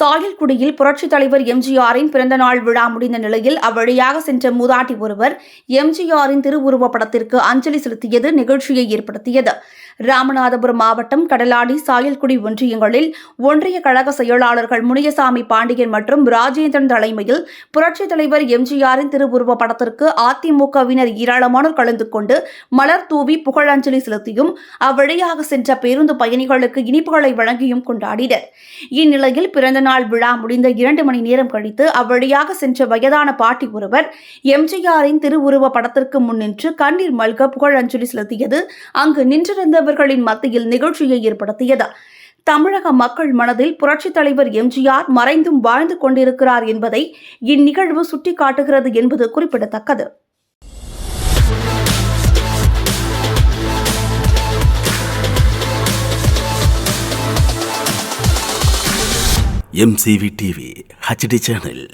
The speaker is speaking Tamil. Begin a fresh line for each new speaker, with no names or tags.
சாயல்குடியில் புரட்சித் தலைவர் எம்ஜிஆரின் பிறந்தநாள் விழா முடிந்த நிலையில் அவ்வழியாக சென்ற மூதாட்டி ஒருவர் எம்ஜிஆரின் திருவுருவப் படத்திற்கு அஞ்சலி செலுத்தியது நிகழ்ச்சியை ஏற்படுத்தியது. ராமநாதபுரம் மாவட்டம் கடலாடி சாயல்குடி ஒன்றியங்களில் ஒன்றிய கழக செயலாளர்கள் முனியசாமி பாண்டியன் மற்றும் ராஜேந்திரன் தலைமையில் புரட்சித் தலைவர் எம்ஜிஆரின் திருவுருவ படத்திற்கு அதிமுகவினர் ஏராளமானோர் கலந்து கொண்டு மலர் தூவி புகழஞ்சலி செலுத்தியும் அவ்வழியாக சென்ற பேருந்து பயணிகளுக்கு இனிப்புகளை வழங்கியும் கொண்டாடினர். இந்நிலையில் பிறந்தநாள் விழா முடிந்த இரண்டு மணி நேரம் கழித்து அவ்வழியாக சென்ற வயதான பாட்டி ஒருவர் எம்ஜிஆரின் திருவுருவ படத்திற்கு முன்னின்று கண்ணீர் மல்க புகழஞ்சலி செலுத்தியது. அங்கு நின்றிருந்தவர்களின் மத்தியில் நிகழ்ச்சியை ஏற்படுத்தியது. தமிழக மக்கள் மனதில் புரட்சித் தலைவர் எம்ஜிஆர் மறைந்தும் வாழ்ந்து கொண்டிருக்கிறார் என்பதை இந்நிகழ்வு சுட்டிக்காட்டுகிறது என்பது குறிப்பிடத்தக்கது.
MCV TV HD channel